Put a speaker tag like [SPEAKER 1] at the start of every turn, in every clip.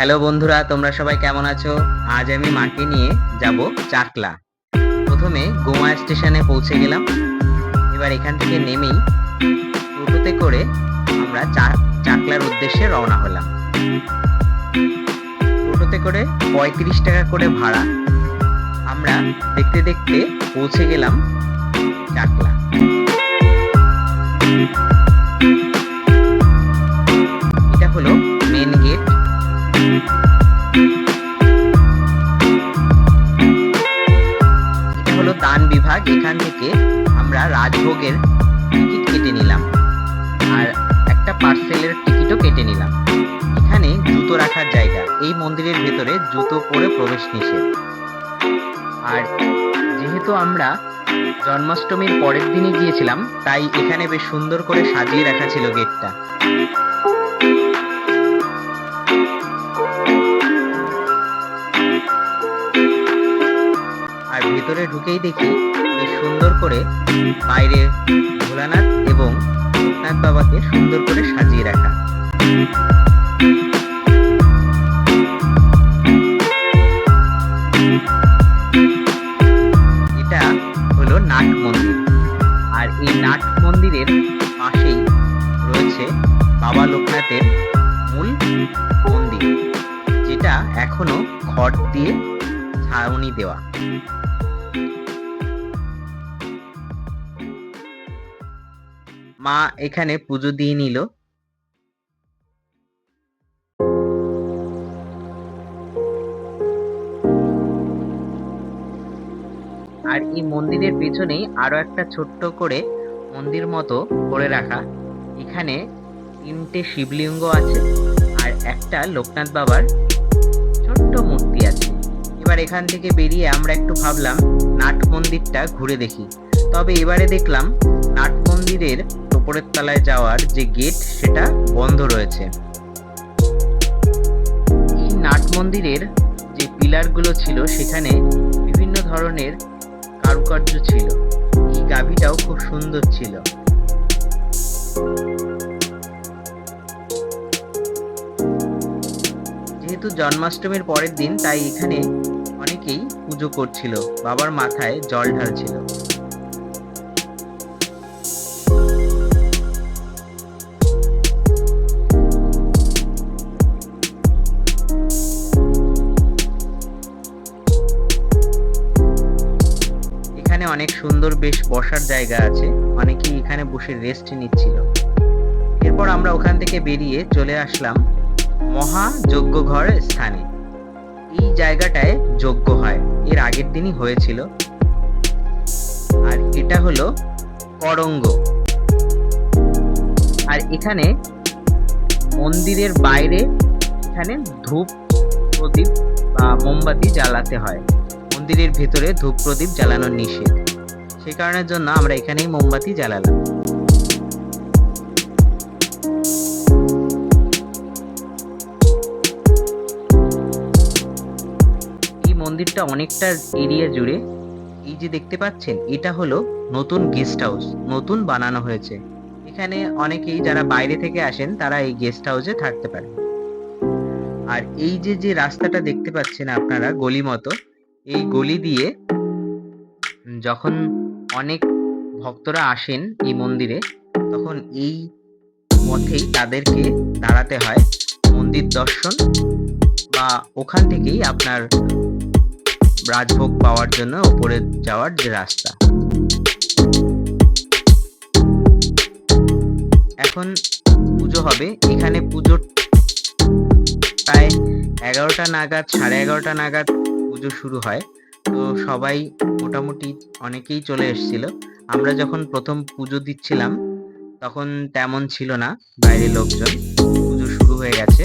[SPEAKER 1] Hello বন্ধুরা, তোমরা সবাই কেমন আছো? আজ আমি মাকে নিয়ে যাব চাকলা। প্রথমে গোয়া স্টেশনে পৌঁছে গেলাম। এবার এখান থেকে নেমেই টোটোতে করে আমরা চাকলার উদ্দেশ্যে রওনা হলাম। টোটোতে করে পঁয়ত্রিশ টাকা করে ভাড়া। আমরা দেখতে দেখতে পৌঁছে গেলাম চাকলা। এখান থেকে আমরা রাজভোগের টিকিট কেটে নিলাম। আর একটা পার্সেলের টিকিটও কেটে নিলাম। এখানে জুতো রাখার জায়গা। এই মন্দিরের ভেতরে জুতো পরে প্রবেশ নিষেধ। আর যেহেতু আমরা জন্মাষ্টমীর পরের দিনই গিয়েছিলাম, তাই এখানে বেশ সুন্দর করে সাজিয়ে রাখা ছিল গেটটা। ভেতরে ঢুকেই দেখি বেশ সুন্দর করে বাইরে ভোলানাথ এবং লোকনাথ বাবাকে সুন্দর করে সাজিয়ে রাখা। এটা হলো নাট মন্দির। আর এই নাট মন্দিরের পাশেই রয়েছে বাবা লোকনাথের মূল মন্দির, যেটা এখনও খড় দিয়ে ছাউনি দেওয়া। মা এখানে পুজো দিয়ে নিল। আর এই মন্দিরের পেছনেই আরও একটা ছোট্ট করে মন্দির মতো করে রাখা। এখানে তিনটে শিবলিঙ্গ আছে আর একটা লোকনাথ বাবার ছোট্ট মূর্তি আছে। এবার এখান থেকে বেরিয়ে আমরা একটু ভাবলাম নাট মন্দিরটা ঘুরে দেখি। তবে এবারে দেখলাম নাট মন্দিরের উপরের তলায় যাওয়ার যে গেট, সেটা বন্ধ রয়েছে। এই নাট মন্দিরের যে পিলারগুলো ছিল, সেখানে বিভিন্ন ধরনের কারুকার্য ছিল। এই গাভিটাও খুব সুন্দর ছিল। যেহেতু জন্মাষ্টমীর পরের দিন, তাই এখানে অনেকেই পুজো করছিল, বাবার মাথায় জল ঢালছিল। এখানে অনেক সুন্দর বেশ বসার জায়গা আছে, অনেকেই এখানে বসে রেস্ট নিচ্ছিল। এরপর আমরা ওখান থেকে বেরিয়ে চলে আসলাম মহা যজ্ঞ ঘর স্থানে। এই জায়গাটায় যজ্ঞ হয়। এর আগের দিনই হয়েছিল। আর এটা হলো করঙ্গ। আর এখানে মন্দিরের বাইরে এখানে ধূপ প্রদীপ বা মোমবাতি জ্বালাতে হয়। মন্দিরের ভেতরে ধূপ প্রদীপ জ্বালানোর নিষেধ। সেই কারণের জন্য আমরা এখানেই মোমবাতি জ্বালালাম। মন্দিরটা অনেকটা এরিয়া জুড়ে। এই যে দেখতে পাচ্ছেন, এটা হলো নতুন গেস্ট হাউস নতুন বানানো হয়েছে। এখানে অনেকেই যারা বাইরে থেকে আসেন, তারা এই গেস্ট হাউসে থাকতে পারে। আর এই যে যে রাস্তাটা দেখতে পাচ্ছেন আপনারা গলি মতো, এই গলি দিয়ে যখন অনেক ভক্তরা আসেন এই মন্দিরে, তখন এই পথেই তাদেরকে দাঁড়াতে হয় মন্দির দর্শন বা ওখান থেকেই আপনার রাজভোগ পাওয়ার জন্য উপরে যাওয়ার যে রাস্তা। এখন পুজো হবে। এখানে পুজোর প্রায় এগারোটা নাগাদ, সাড়ে এগারোটা নাগাদ পুজো শুরু হয়। তো সবাই মোটামুটি অনেকেই চলে এসেছিল। আমরা যখন প্রথম পুজো দিচ্ছিলাম, তখন তেমন ছিল না। বাইরে লোকজন পুজো শুরু হয়ে গেছে।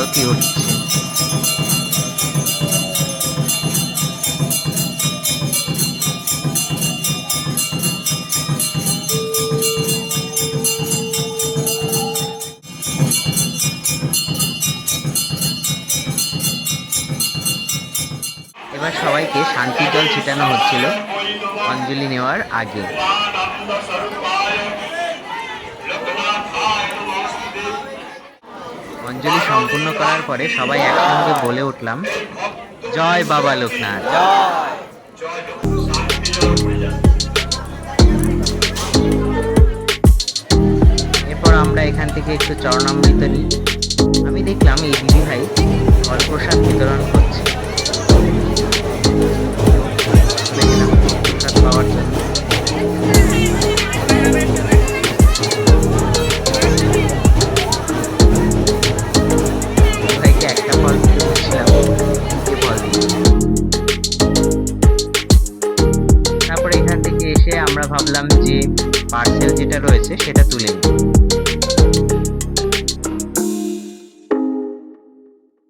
[SPEAKER 1] আরতি এবার সবাইকে শান্তি জল ছিটানো হচ্ছিল। অঞ্জলি নেওয়ার আগে। অঞ্জলি সম্পূর্ণ করার পরে সবাই একসঙ্গে বলে উঠলাম, জয় বাবা লোকনাথ। এরপর আমরা এখান থেকে একটু চরণামৃত নিই। আমি দেখলাম এই দিদি ভাই ফলপ্রসাদ বিতরণ করছে। আমরা ভাবলাম যে পার্সেল যেটা রয়েছে সেটা তুলে নিই।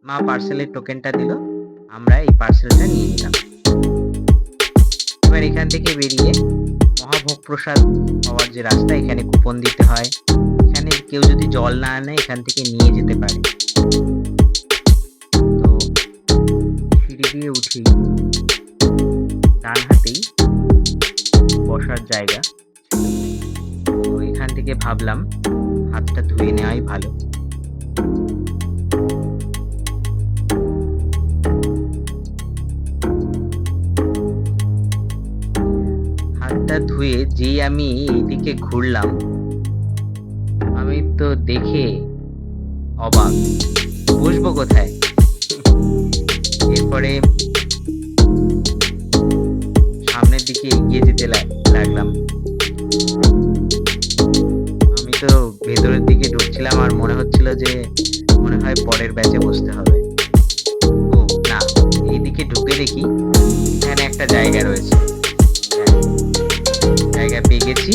[SPEAKER 1] মা পার্সেলের টোকেনটা দিল, আমরা এই পার্সেলটা নিয়ে নিলাম। এবার এখান থেকে বেরিয়ে মহাভোগ প্রসাদ পাওয়ার যে রাস্তা, এখানে কুপন দিতে হয়। এখানে কেউ যদি জল না আনে, এখান থেকে নিয়ে যেতে পারে। তো সিঁড়ি দিয়ে উঠি। ডান হাতেই বসার জায়গা। তো এখান থেকে ভাবলাম হাতটা ধুয়ে নেওয়াই ভালো। হাতটা ধুয়ে যেই আমি এইদিকে ঘুরলাম, আমি তো দেখে অবাক। বসবো কোথায়? এরপরে সামনের দিকে এগিয়ে যেতে লাগ- লাগলাম আমি তো ভেতরের দিকে ঢুকছিলাম আর মনে হচ্ছিল যে মনে হয় পরের ব্যাচে বসতে হবে। ও না এইদিকে ঢুকে দেখি এখানে একটা জায়গা রয়েছে। হ্যাঁ, জায়গা পেয়ে গেছি।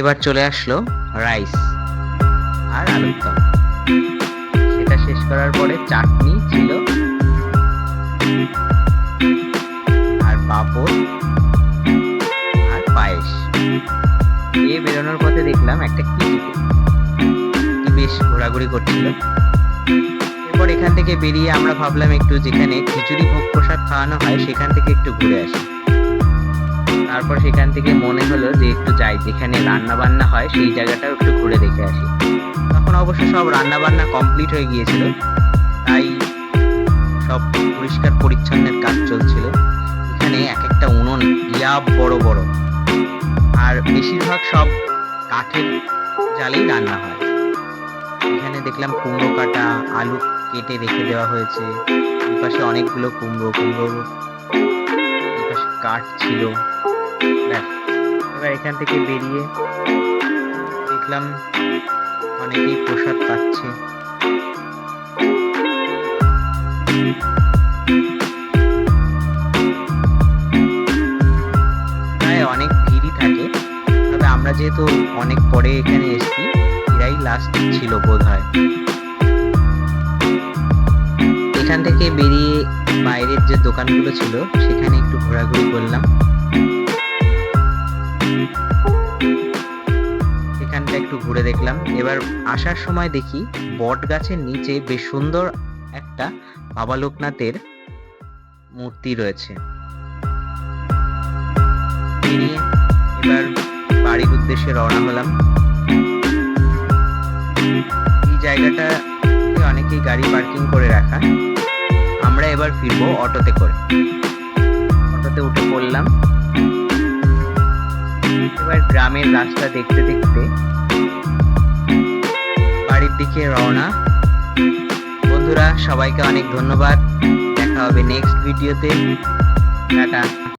[SPEAKER 1] এবার চলে আসলো রাইস আর আলুর দম। সেটা শেষ করার পরে চাটনি ছিল। আর পাঁপড় আর পায়েস। এ বেরোনোর পথে দেখলাম একটা কি বেশ ঘোরাঘুরি করছিল। এরপর এখান থেকে বেরিয়ে আমরা ভাবলাম একটু যেখানে খিচুড়ি ভোগ প্রসাদ খাওয়ানো হয়, সেখান থেকে একটু ঘুরে আসি। তারপর সেখান থেকে মনে হলো যে একটু যাই, যেখানে রান্না বান্না হয় সেই জায়গাটাও একটু ঘুরে দেখে আসি। তখন অবশ্য সব রান্না বান্না কমপ্লিট হয়ে গিয়েছিল, তাই সব পরিষ্কার পরিচ্ছন্নের কাজ চলছিল। এখানে এক একটা উনুন ইয়া বড় বড়, আর বেশিরভাগ সব কাঠের জালেই রান্না হয়। এখানে দেখলাম কুমড়ো কাটা, আলু কেটে রেখে দেওয়া হয়েছে। পাশে অনেকগুলো কুমড়ো কুমড়ো কাঠ ছিল। এবার এখান থেকে বেরিয়ে দেখলাম অনেকেই প্রসাদ পাচ্ছে। অনেক ভিড়ই থাকে, তবে আমরা যেহেতু অনেক পরে এখানে এসেছি, এরাই লাস্ট ছিল বোধ হয় এখান থেকে বেরিয়ে বাইরের যে দোকানগুলো ছিল, সেখানে একটু ঘোরাঘুরি করলাম। এখানটা একটু ঘুরে দেখলাম। এবার আসার সময় দেখি বট গাছের নিচে বেশ সুন্দর একটা বাবা লোকনাথের মূর্তি রয়েছে। এবার বাড়ির উদ্দেশ্যে রওনা হলাম। এই জায়গাটা অনেকেই গাড়ি পার্কিং করে রাখা। আমরা এবার ফিরবো অটোতে করে। অটোতে উঠে পড়লাম। এবার গ্রামের রাস্তা দেখতে দেখতে দিকে রওনা। বন্ধুরা সবাইকে অনেক ধন্যবাদ। দেখা হবে নেক্সট ভিডিওতে টাটা।